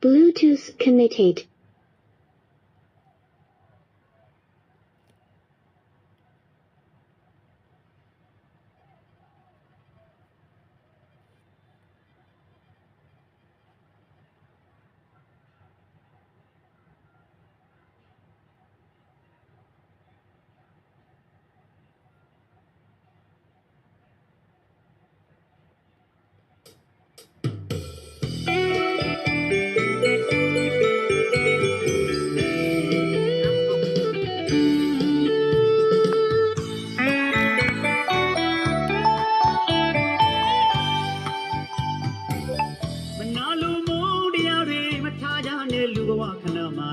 Bluetooth connected.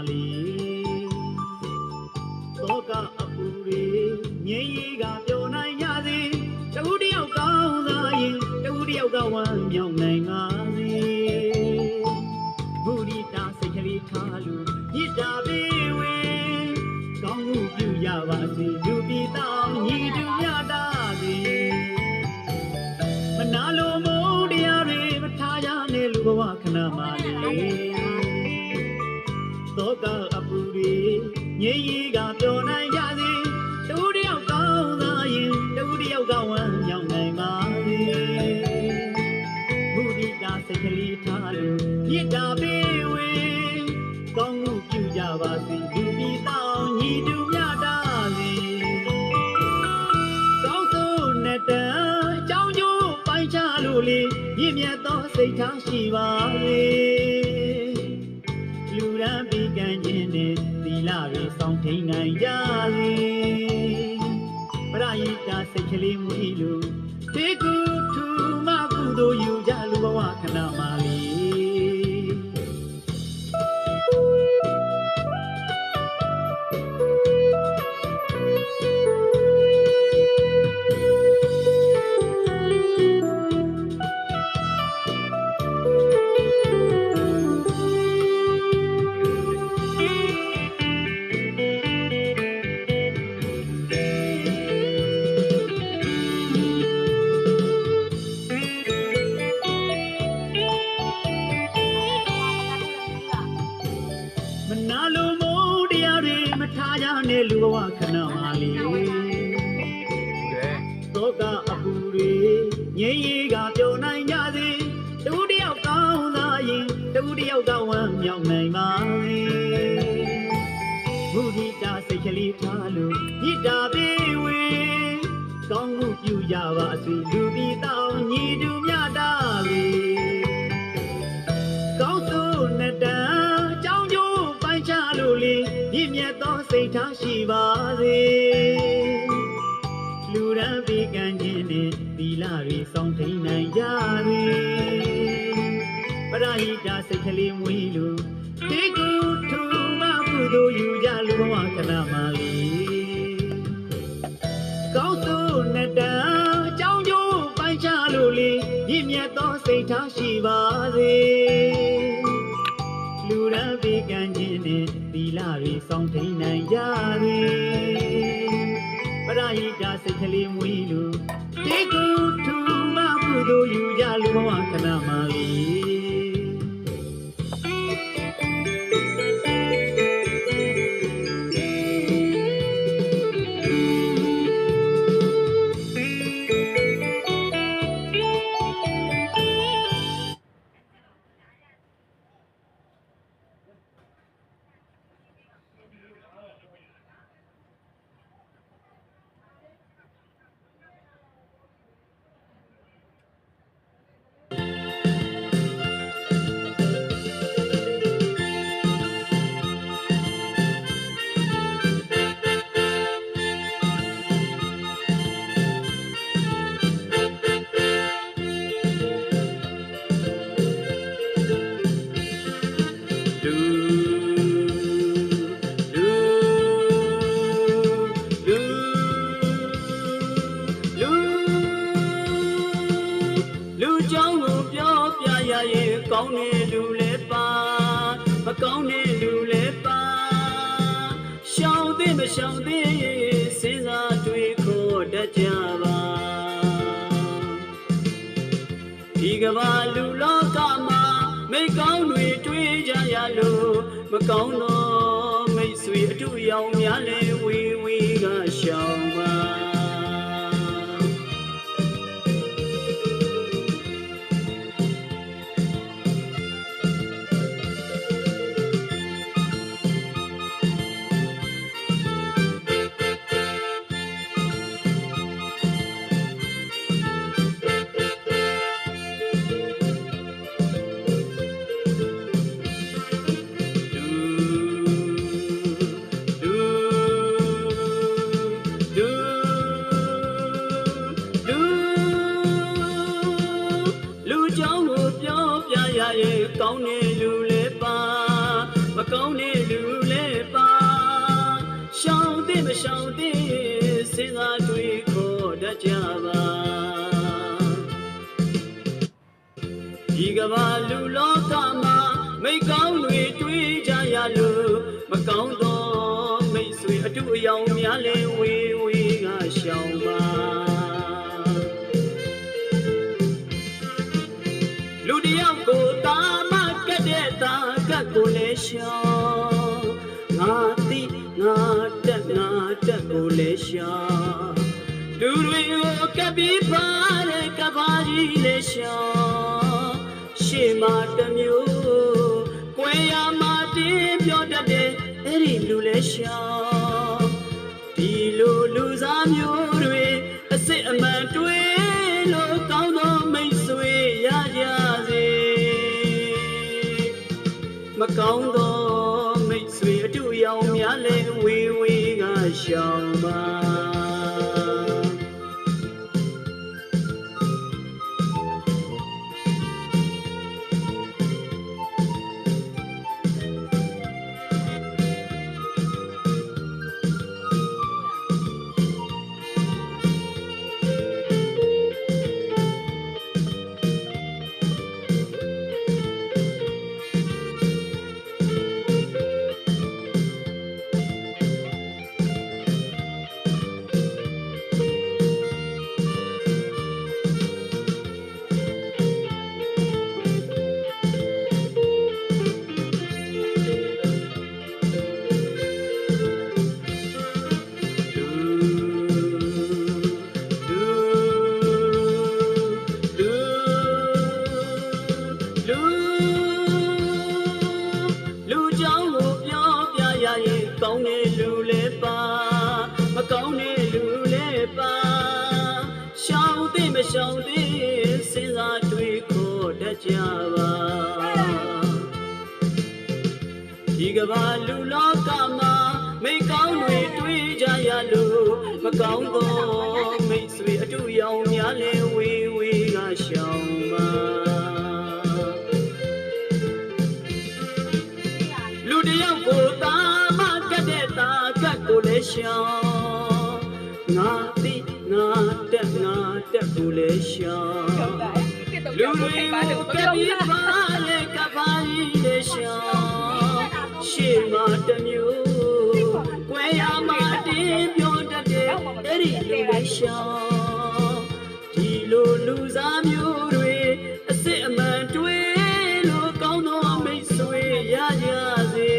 ဏ လို့လေရင့်မြတ်သောစိတ်ထားရှိပါလေလူရန်ပြီးကံခြင်းနဲ့သီလတွေစောင့်ထိန်နိုင်ကြလေပရိယတာစိတ်ကလေးမွေးလို့တေကူထူမကုသိုလ်ယူကြလူဘဝခဏမှလေ ထားကြနဲ့လူဘဝခဏမှလေကဲသောကအပူတွေငြိမ်းရီကပျော်နိုင်ကြစေတူတယောက်ကောင်းသာရင်တူတယောက်ကဝမ်းမြောက်နိုင်ပါစေဘုဒ္ဓတာစိတ်ကလေးထားလို့မြစ်တာပေးဝေကောင်းမှုပြုကြပါစေလူပြီးတောင်းညီတူမြတ်တာ တ်သောစိတ်ထားရှိပါစေလူရန်ပေးကမ်းခြင်းနဲ့သီလတွေစောင့်ထိန်နိုင်ကြစေပရိဟိတစိတ်ကလေးမွေးလို့တေကူထူမကုသိုလ်ယူကြလူဘဝခဏမှလေးကောင်းစိုးနဲ့တန်အကြောင်းကျိုးပိုင်းခြားလို့လေမြင့်မြတ်သောစိတ်ထားရှိပါစေလူရန် ပေးကမ်းခြင်းနဲ့သီလတွေစောင့်ထိန်နိုင်ကြစေပရိဟိတစိတ်ကလေးမွေးလို့တေကူထူမကုသိုလ်ယူကြလူဘဝခဏမှလေးလူ ဆွေအတူအယောင်များလဲဝေးဝေးကရှောင်ပါလူတယောက်ကိုတာမကတ်တဲ့တာကတ်ကိုလည်းရှောင်ငါတိငါတက်ငါတက်ကိုလည်းရှောင်လူတွေကိုကပ်ပြီးပါတဲ့ကဘာကြီးလည်းရှောင်ရှေ့မှာတစ်မျိုးကွယ်ရမှာတင်းပြောတတ်တဲ့ အဲ့ဒီလူလည်းရှောင်ဒီလိုလူစားမျိုးတွေအစ်စ်အမှန်တွေးလို့ကောင်းသောမိတ်ဆွေရကြစေမကောင်းသောမိတ်ဆွေအတူရောင်များလဲဝေးဝေးကရှောင် မရှောင်သိစဉ်းစားတွေးခေါ်တတ်ကြပါဒီကဘာလူလောကမှာမိတ်ကောင်းတွေတွေးကြရလို့မကောင်းသောမိတ်ဆွေအတူရောင်များလဲဝေးဝေးကရှောင်ပါလူတစ်ယောက်ကိုတာမကတ်တဲ့တာကတ်ကိုလည်းရှောင်ငါတိငါ တက်ငါတက်ကိုလည်းရှောင်လူတွေကိုကပ်ပြီးပါလေကပါကြီးလေရှောင်းရှေ့မှာတစ်မျိုးကွယ်ရမှာတင်းပြောတတ်တဲ့အဲ့ဒီလူလေရှောင်းဒီလိုလူစားမျိုးတွေအစ်စ်အမှန်တွေလို့ကောင်းသောမိတ်ဆွေရကြစေ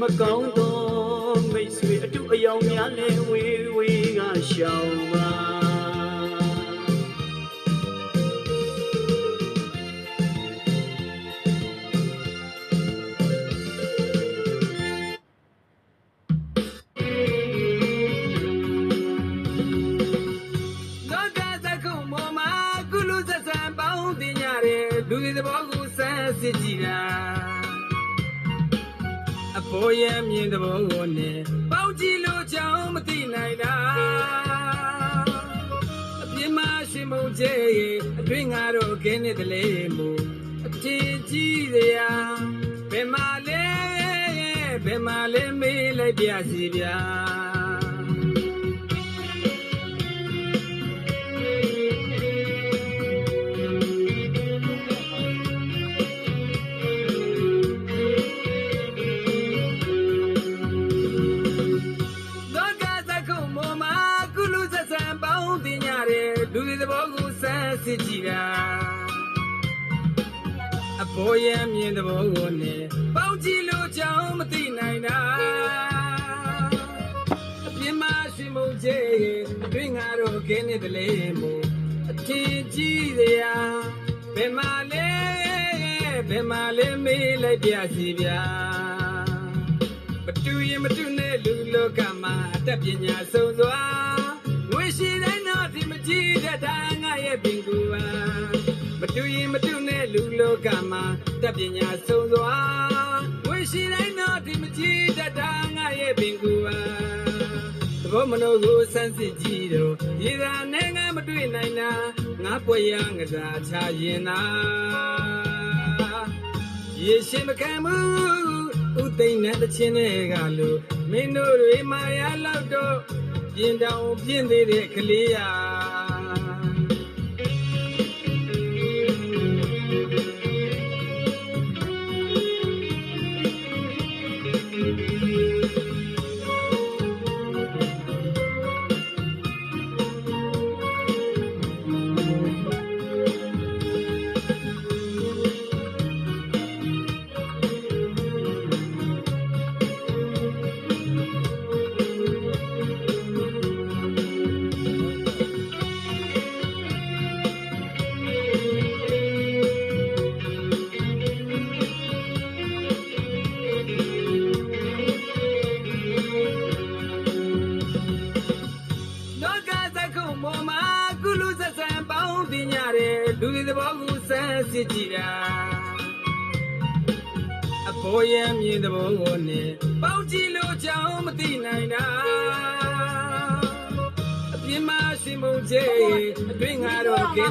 မကောင်းသောမိတ်ဆွေအတူအယောင်များလဲဝေးဝေး က မှာလဲမေးလိုက်ပြစီဗျာလောကသကုမောမာကုလူဆက်ဆံပေါင်းတင်ကြတယ်လူတွေသဘောကိုစမ်းစစ်ကြည့်တာဘောရမြင်တဲ့ဘောကိုနဲ့ပေါင်း ကြည့်လို့ကြောင်းမသိနိုင်တာအပြင်းမရှိမုံကျဲအတွင်းငါတို့ခင်းနေတယ်လေမို့အထင်ကြီးစရာဘယ်မှာလဲဘယ်မှာလဲမေးလိုက်ပြစီဗျာမတူရင်မတူနဲ့လူလောကမှာအတတ်ပညာဆုံးစွာငွေရှိတိုင်းတော့ဒီမကြည့်တတ်တာငါရဲ့ပင်ကူပါမတူရင်မတူနဲ့လူလောကမှာတပ်ပညာဆုံးစွာဝိ ရှိတိုင်းတော့ဒီမကြည့်တတ်တာငါရဲ့ပင်ကူပါသဘောမနိုကိုစမ်းစစ်ကြည့်တော့ရေသာနဲ့ငါမတွေ့နိုင်တာငါပွေရငစားချရင်နာရေရှိမခံမှုဥသိမ့်တဲ့ချင်းတွေကလို့မင်းတို့တွေမာရလောက်တော့ပြင်တောင်ပြင်သေးတဲ့ကလေးရာ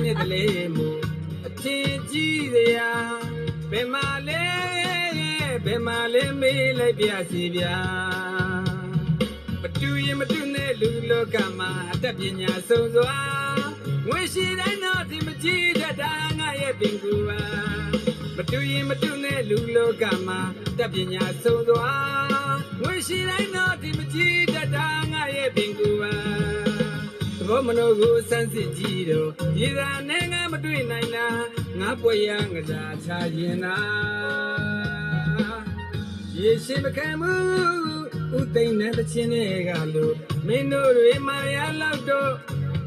တော့ကင်းနေတယ်လေမို့အထင်ကြီးစရာဘယ်မှာလဲဘယ်မှာလဲမေးလိုက်ပြစီဗျာမတူရင်မတူနဲ့လူလောကမှာအတတ်ပညာဆုံးစွာငွေရှိတိုင်းတော့ဒီမကြည့်တတ်တာငါရဲ့ပင်ကူပါမတူရင်မတူနဲ့လူလောကမှာအတတ်ပညာဆုံးစွာငွေရှိတိုင်းတော့ဒီမကြည့်တတ်တာငါရဲ့ပင်ကူပါသ ဘောမနိုကိုစမ်းစစ်ကြည့်တော့ဒီသာနဲ့ငါမတွေ့နိုင်တာငါပွေရငစားချရင်နာရေရှိမခံမှုဥသိမ့်တဲ့ချင်းတွေကလို့မင်းတို့တွေမာရလောက်တော့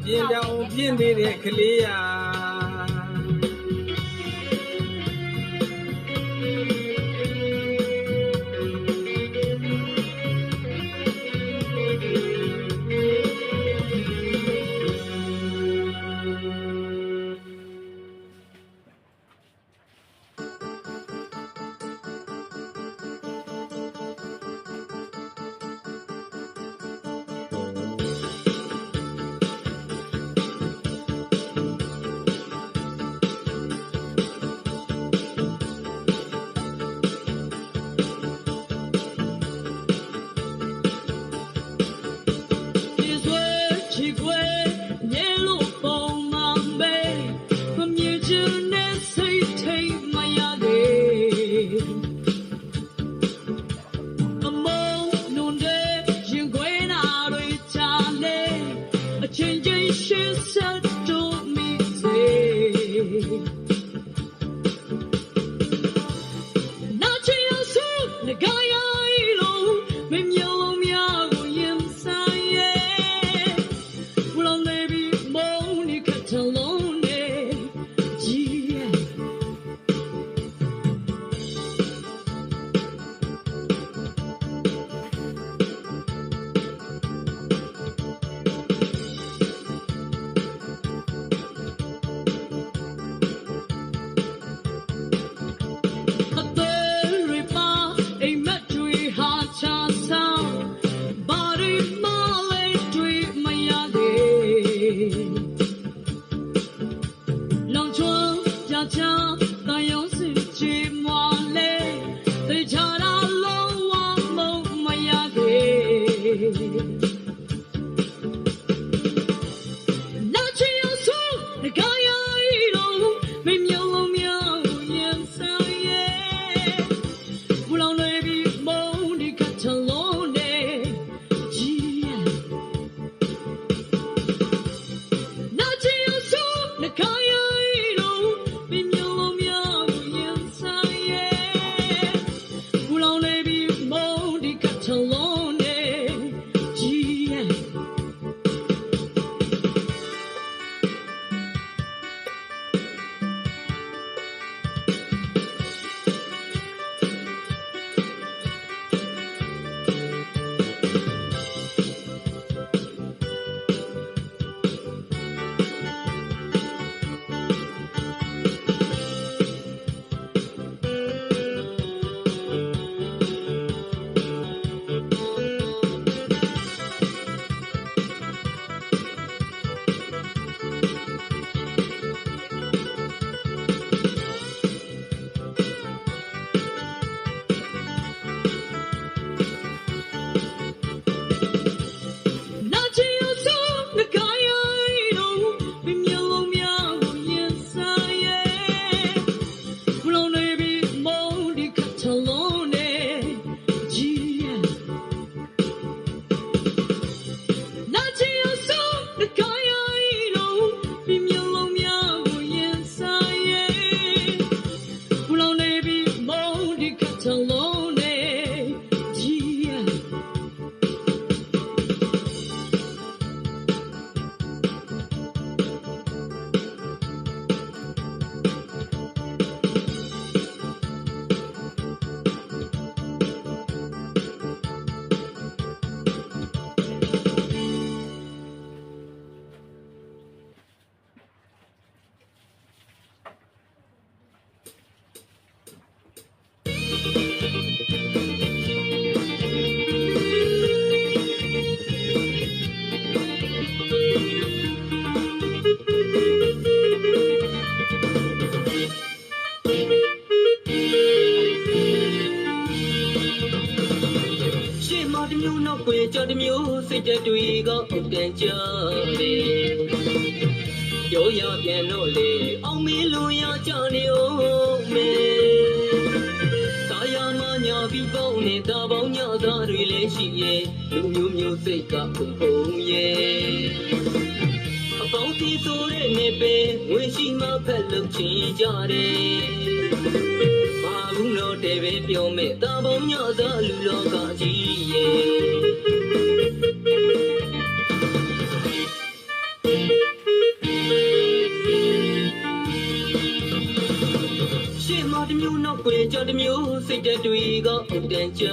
ပြင်တောင်ပြင်းသေးတဲ့ကလေးရာ ကအုတ်တန်ကြတယ်ပြောရပြန်တော့လေအောင်မေးလို့ရကြနေအောင်မေတာယာမညာပြီးပေါင်းနေတာပေါင်းညသားတွေလည်းရှိရဲ့လူမျိုးမျိုးစိတ်ကပုံပုံရဲ့အပေါင်းတီဆိုတဲ့နေပဲငွေရှိမှဖက်လို့ချင်ကြတယ်မာဘူးတော့တဲ့ပဲပြောမဲ့တာပေါင်းညသားလူလောကကြီး က်ွယ်ကြော်တစ်မျိုးစိတ်တက်တွေကအုတ်တန်ကြ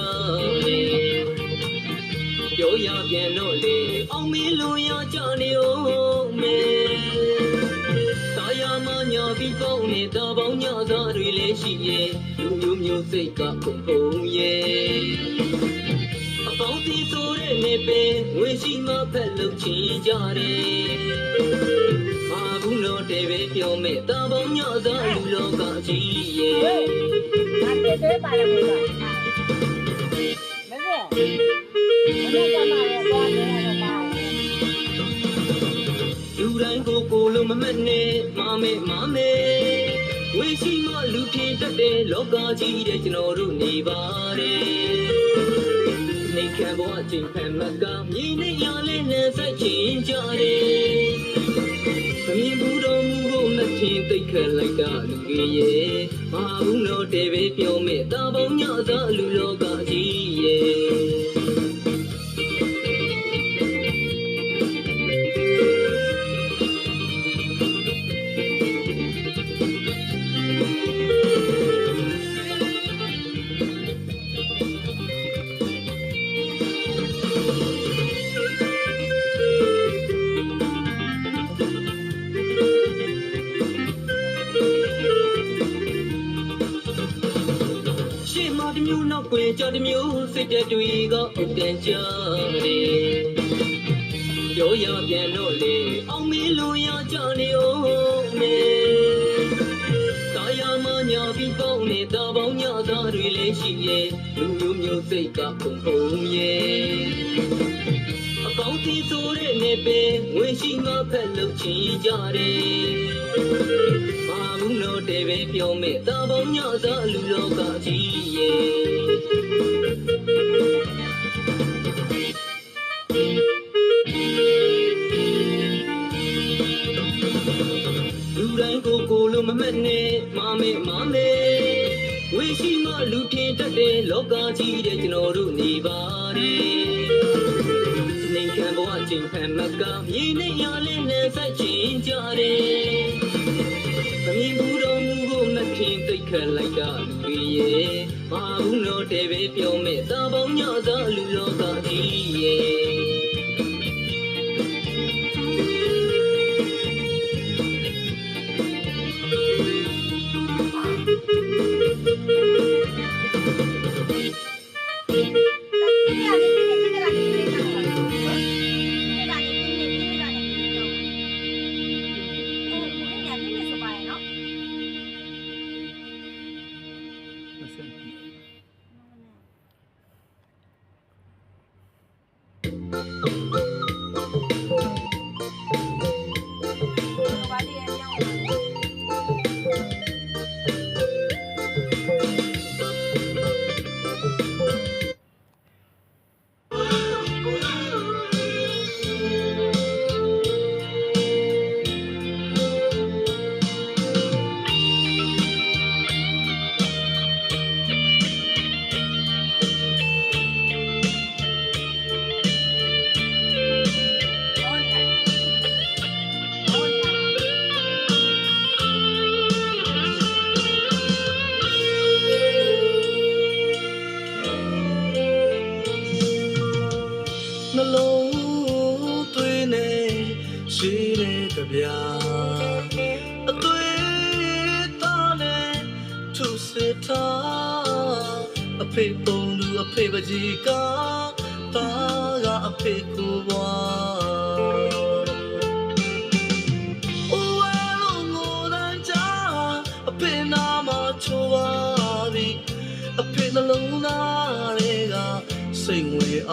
တယ်ပြောရပြန်တော့လေအောင်မေးလို့ရကြနေအောင်မေတာယာမညာပြီးပေါင်းနေတာပေါင်းညသားတွေလည်းရှိရဲ့လူမျိုးမျိုးစိတ်ကပုံပုံရဲ့အပေါင်းတီဆိုတဲ့နေပဲငွေရှိမှဖက်လို့ချင်ကြတယ် မာဘူးတော့တဲ့ပဲပြောမဲ့တာပေါင်းညသားလူလောကကြီးရဲ့ဒါပြည့်သေးပါလားဘုရားမမေမမေကမှလည်းသွားနေရတော့ပါလူတိုင်းကိုကိုလုံးမမက်နဲ့မမေမမေဝေရှိမလူထင်တတ်တဲ့လောကကြီးတဲ့ကျွန်တော်တို့နေပါတယ်နေခံဘဝအချိန်ဖန်မကမြင်းနဲ့ရလဲနဲ့ဆက်ချင်ကြတယ် မမြင်ဘူးတော်မူကိုမထင်သိခက်လိုက်တာလူကြီးရဲ့မဟာဘူးတော့တဲ့ပဲပြောမဲ့တာပေါင်းညသာလူလောကကြီး တစ်မျိုးနောက်ွယ်ကြော်တစ်မျိုးစိတ်တက်တွေကအုတ်တန်ကြတယ်ပြောရပြန်တော့လေအောင်မေးလို့ရကြနေအောင်မေတာယာမညာပြီးပေါင်းနေတာပေါင်းညသားတွေလည်းရှိရဲ့လူမျိုးမျိုးစိတ်ကပုံပုံရဲ့ အပေါင်းတီဆိုတဲ့နေပဲငွေရှိမှဖက်လို့ချင်ကြတယ်မာဘူးတော့တဲ့ပဲပြောမဲ့တာပေါင်းညသားလူလောကကြီးရဲ့လူတိုင်းကိုကိုလုံးမမက်နဲ့မမေမမေဝေရှိမလူထင်တတ်တဲ့လောကကြီးတဲ့ကျွန်တော်တို့နေပါတယ်နေခံဘဝချင်းဖန် မကမြေနဲ့ရလဲနဲ့ဆက်ချင်ကြတယ်မမြင်ဘူးတော်မူကိုမခင်သိခက်လိုက်တာလူကြီးရဲ့မဘူးတော့တဲ့ပဲပြောမဲ့တာပေါင်းညသာလူလောကကြီးရဲ့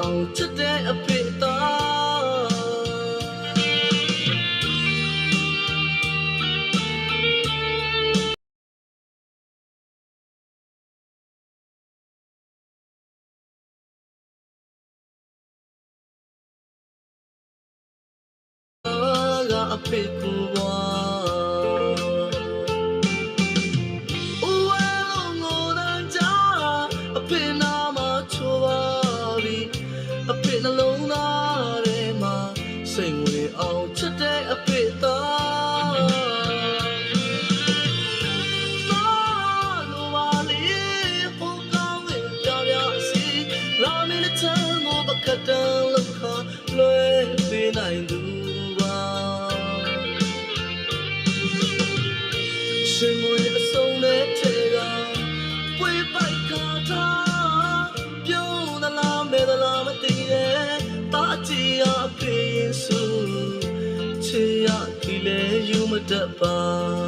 Oh, today upon.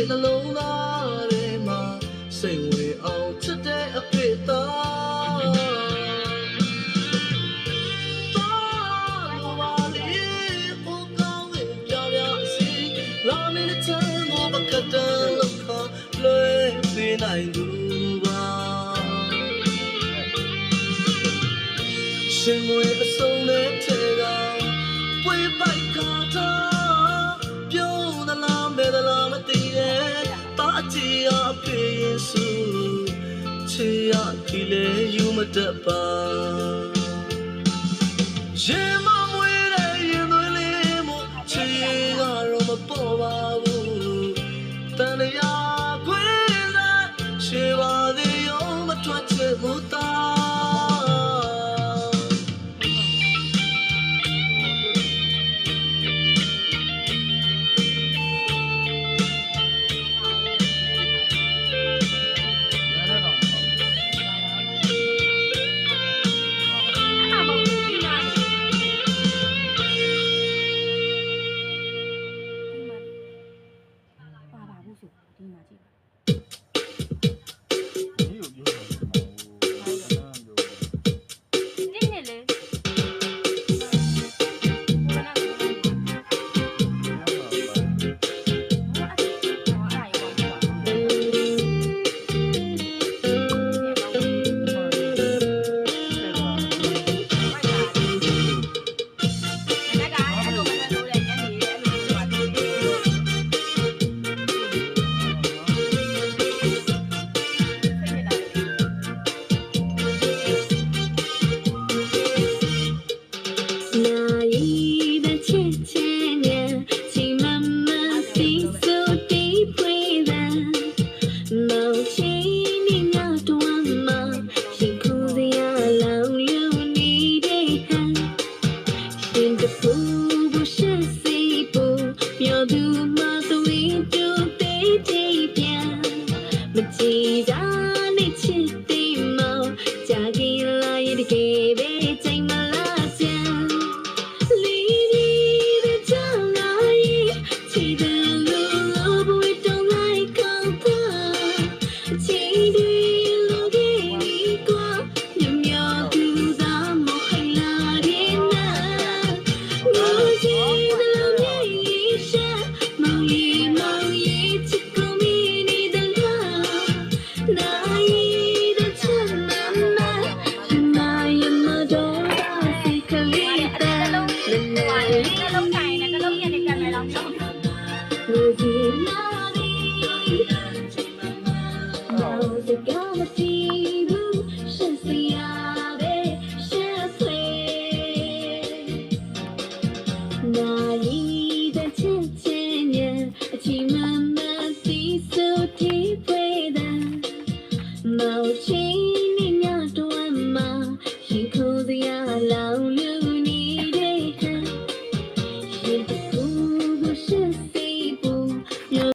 စ်နှလုံးသားထဲမှာစိတ်ဝင်အောင်ချစ်တဲ့အဖြစ်သားသားလိုပါလေကိုကောင်းရင်ပြောင်းရစီလာမင်းချမ်းကိုပကတန်လောက်ခလွယ်ပြနိုင်သူပါရှင်မွေ ချေရဒီလေယူမတတ်ပါ